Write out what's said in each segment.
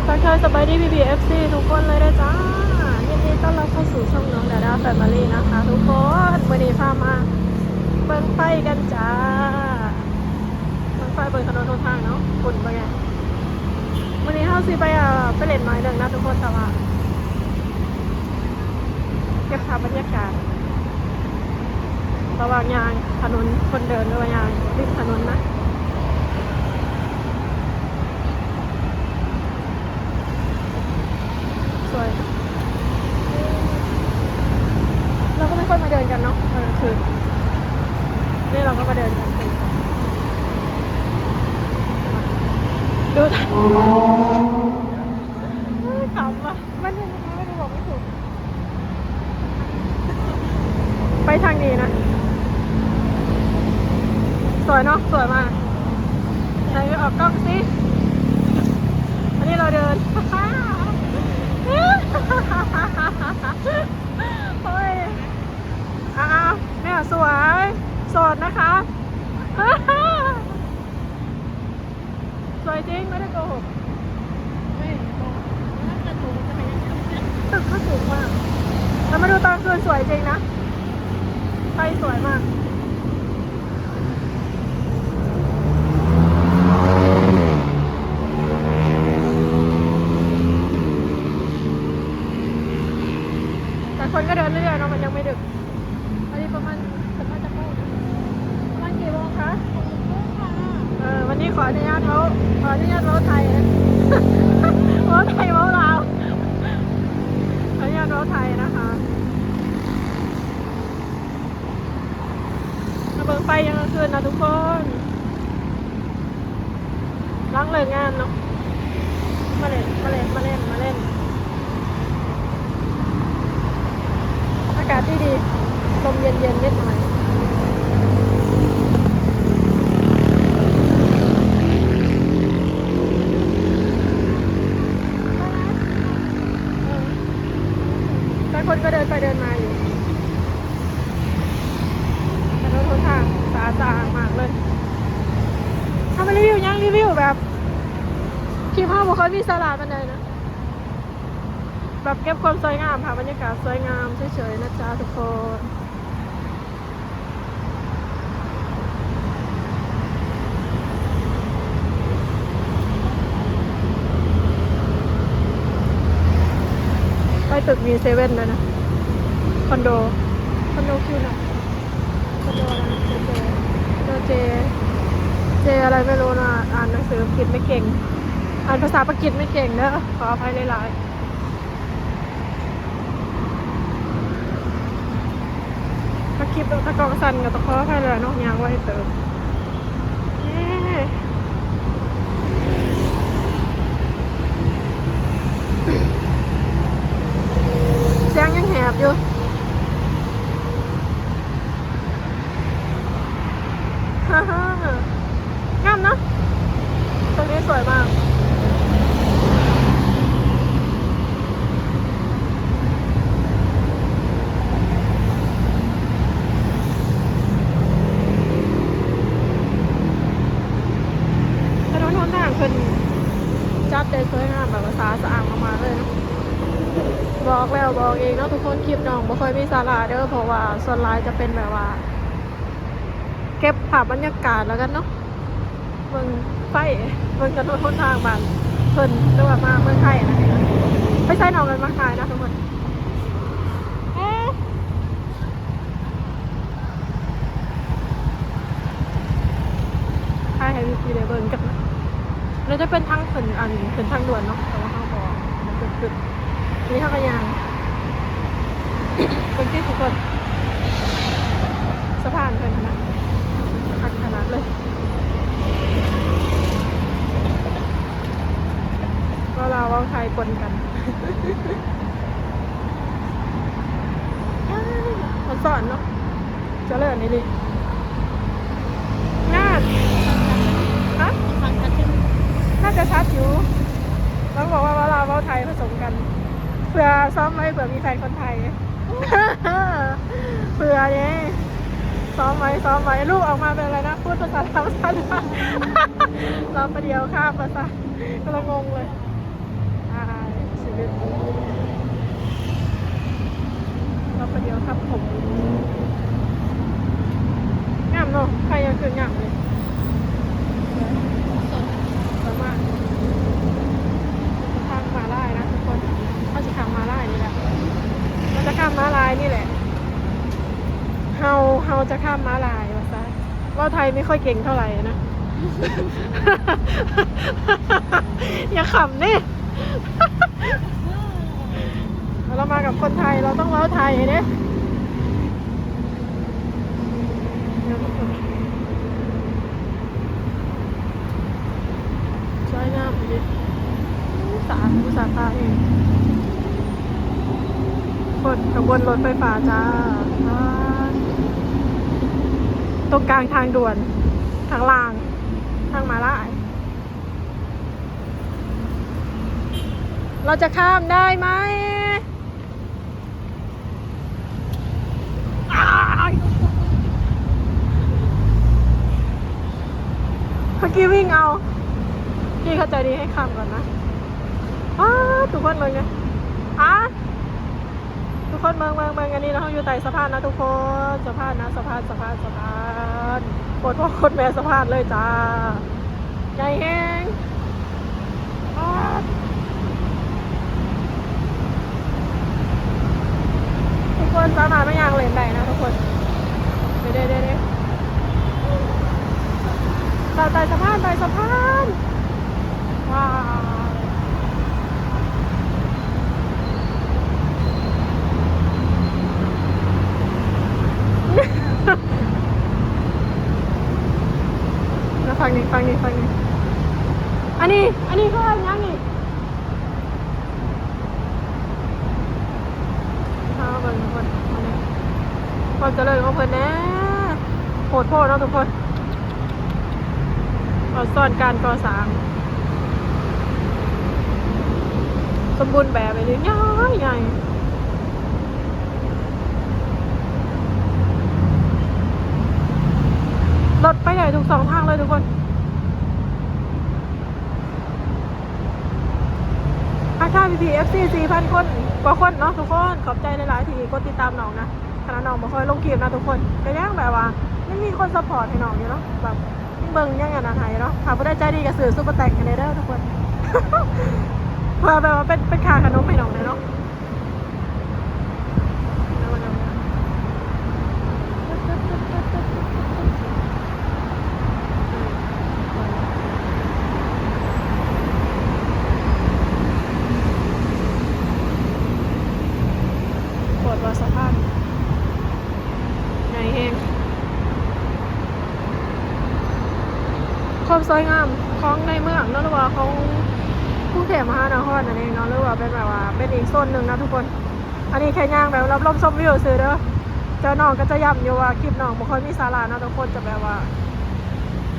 บทักทายสบายดีพีพีเอฟซีทุกคนเลยนะจ้ายินดีต้อนรับเข้าสู่ช่องน้องดาดาแฟมิลี่นะคะ ทุกคนวันนี้พามาเบิ่งไฟกันจ้าเบิ่งไฟเบิ่งถนนทนทางเนาะฝุ่นไปไงวันนี้เฮาสิไปอะไปเล่นน้อยเดิงนะทุกคนแต่ว่าเก็บภาพบรรยากาศระหว่างยางถนนคนเดินระหว่างยางริมถนนนะ วย เราก็ไม่ค่อยมาเดินกันเนาะตอนกลางคืนนี่เราก็มาเดินกันดูขำอะมันยังไงไม่ได้บอกไม่ถูก ไปทางนี้นะ สวยเนาะสวยมากไหนออกกล้องสิอันนี้เราเดิน โอ้ยอ้าวเนี่ยสวยสดนะคะ สวยจริงไม่ได้โกหกไม่ตึกก็สูงมากแล้วมาดูตอนคืนสวยจริงนะไฟสวยมาก แต่คนก็เดินเรื่อยๆเนาะมันยังไม่ดึก อันนี้ประมาณประมาณจะพูดประมาณกี่โมงคะเออวันนี้ ขออนุญาตเขาขออนุญาตเขาไทยเขาไทยเขาลาวขออนุญาตเขาไทยนะคะมาเบิ่งไฟยังกลางคืนนะทุกคนล้างเลยงานเนาะมาเล่นมาเล่นมาเล่นมาเล่น อากาศดีดีลมเย็นเย็นๆนิดหน่อยเออแต่ คนก็เดินไปเดินมาอยู่แต่รถทนทางสะอาดสามากเลยทำมารีวิวยังรีวิวแบบคลิปภาพบุคคลมีสาดมันเลยนะแบบเก็บความสวยงามค่ะบรรยากาศสวยงามเฉยๆนะจ๊ะทุกคน ตึกมีเซเว่นเลยนะ คอนโด คอนโดคิวไหนคอนโดอะไรเจเจเจเจอะไรไม่รู้นะ อ่านหนังสืออังกฤษไม่เก่ง อ่านภาษาปกีสไม่เก่งเนอะขออภัยหลายๆถ้าคลิปถ้ากองสั้นก็ต้องขออภัยเลยเนาะยางไว้เติมเย้เสียงยังแห บอยู่ฮ่าฮ่างามเนาะตรงนี้สวยมากถนนหนทางเพิ่นจัดได้สวยงามแบบภาษาสะอาดมากๆเลยนะ บอกแล้วบอกเองเนาะทุกคนคลิปน้องบ่ค่อยมีสาระเด้อเพราะว่าส่วนลายจะเป็นแบบว่า เก็บภาพบรรยากาศแล้วกันเนาะเบิ่งไฟเบิ่งถนนหนทางบ้านเพิ่นหรือว่ามาเมืองไทยนะไม่ใช่น้องกันมาขายนะทุกคนเอ๊ะถ่ายให้พี่ๆได้เบิ่งกันนะเราจะเป็นทางขึ้นอันขึ้นทางด่วนเนาะแต่ว่าเขาบอกมันเป็นขึ้น นี่ข้าก็ยังคนที่ทุกคนสะพานเพิ่นนะอักขนาดเลยก็เราวเอาไทยปนกัน มันสอนเนาะเจะเลิศนี่ดิงานฮะ ฟังชัดขึ้น น่าจะชัดอยู่ต้องบอกว่าเราเราไทยผสมกัน เผื่อซ้อมไว้เผื่อมีแฟนคนไทยเผื่อเนี่ยซ้อมไว้ซ้อมไว้ลูกออกมาเป็นอะไรนะพูดภาษาไทยภาษาไทยซ้อมประเดียวข้ามภาษากำลังงงเลยชีวิตเราประเดียวครับผมงามเนาะใครยังคืองามเลยสดสวยมากทางมาลายนะทุกคนเขาจะทางมาลายนี่แหละเราจะข้ายนี่แหละ เฮา เฮาจะข้ามมาลายว่าซะว่าไทยไม่ค่อยเก่งเท่าไหร่นะ อย่าขำเนี่ยเรามากับคนไทยเราต้องเว้าไทยเนี่ยสวยงามดิสารอุตสาหกรรมเอง คนขบวนรถไฟฟ้าจ้า ตรงกลางทางด่วน ทางราง ทางมาลายเราจะข้ามได้ไหมเมื่อกี้วิ่งเอา พี่เข้าใจดีให้ข้ามก่อนนะอ้าทุกคนเมืองไงอ้า ทุกคนเมืองเมืองเมืองอันนี้เราอยู่ใต้สะพานนะทุกคนสะพานนะสะพานสะพานสะพานปวดพ่อคนแม่สะพานเลยจ้าใหญ่แห้งทุกคนสามารถไม่ยางเล่นได้นะทุกคนเด้เด้เด้เด้ไต่สะพานไต่สะพานว้าว แล้วฟังนี่ฟังนี่ฟังนี่อันนี้ อันนี้เขาอะไรยังนี่ข้าวบิ่งทุกคนเอาเลยความเจริญของเพิ่นแน่โหดโพดเนาะทุกคนเราซ่อนการก่อสร้างสมบูรณ์แบบไปเลยใหญ่ใหญ่ร ถไปทุกสองทางเลยทุกคน อาชาพีพีเอฟซีสี่พันคนกว่าคนเนาะทุกคน ขอบใจหลายๆที่กดติดตามน้องนะคณะน้องบ่ค่อยลงคลิปนะทุกคนก็ยังแบบว่าไม่มีคนซัพพอร์ตให้น้องอยู่เนาะแบบยังเบิ่งยังอันนั้นให้เนาะถ้าบ่ได้ใจดีก็ซื้อซุปเปอร์แตงกันเลยเด้อทุกคนเพื่อแบบว่าเป็นเป็นค่าขนมให้น้องเลยเนาะปวดว่าสะพานไงแห้งความ สวยงามของในเมืองเนาะหรือว่าของกรุงเทพมหานครนั่นเองเนาะหรือว่าเป็นแบบว่าเป็นอีกโซนหนึ่งนะทุกคน อันนี้แค่ย่างแบบรับลมชมวิวซื้อเด้อเจ้าน้องก็จะย้ำอยู่ว่าคลิปน้องบ่ค่อยมีสาระนะทุกคนจะแบบว่า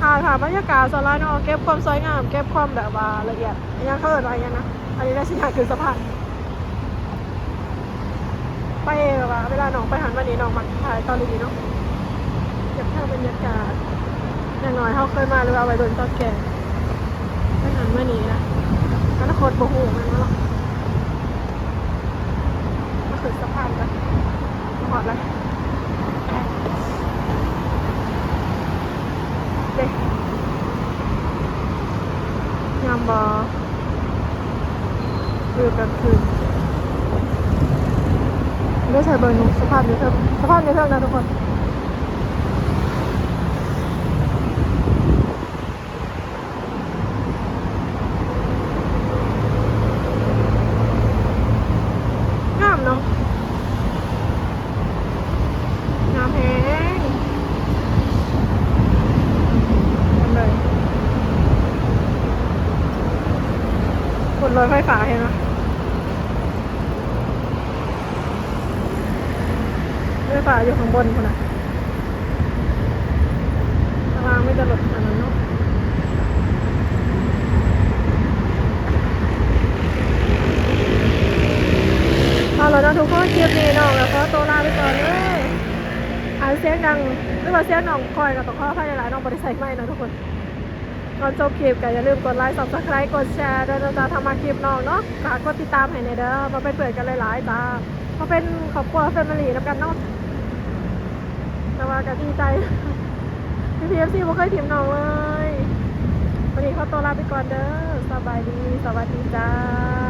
ถ่ายผ่านบรรยากาศสไลด์เนาะเก็บความสวยงาม เก็บความแบบว่าละเอียดอันยังเขาเอินว่าอหยังนะอันนี้ได้สิหาคือสะพานไปแบบว่าเวลาน้องไปหันวันนี้น้องมักถ่ายตอนดีเนาะเก็บภาพบรรยากาศ อย่างน้อยเขาเคยมาหรือว่าไปโดนตอนแก่ไปหันวันนี้นะอนาคตบ่ฮู้แมันว่าหรอกมาขึ้นสะพานกันหอดเลยเด็กยามบอคือกันคืนได้ใช้เบอร์นุสะพานเยอะเท่าสะพานเยอะเท่านะทุกคน งามเนาะ งามแพงทำเลยบนร ถไฟฟ้าเห็นไหมรถไฟฟ้าอยู่ข้างบนคนน่ะข้างล่างไม่จะหลดอันนั้นเนาะเอาแล้วนะทุกคนคลิปนี้น้องแล้วก็โตลาไปก่อนเลยอาเสียงดังหรือว่าเสียงน้องคอยกับต้องขออภัยหลายน้องบริษัทไม่เนาะทุกคน ก่อนจบคลิปก็อย่าลืมกดไลค์ subscribe กดแชร์ด้วยนะจ๊ะทำมาคลิปน้องเนาะฝากกดติดตามให้ในอยเด้อมาเป็นเปิดกันหลายๆจ้ามาเป็นครอบครัวแฟมิลี่นำกันเนาะแต่ว่าก็ดีใจพี่พีเอฟซีบ่เคยทีมน้องเลยวันนี้เขาตัวลาไปก่อนเด้อสบายดีสวัสดีจ้า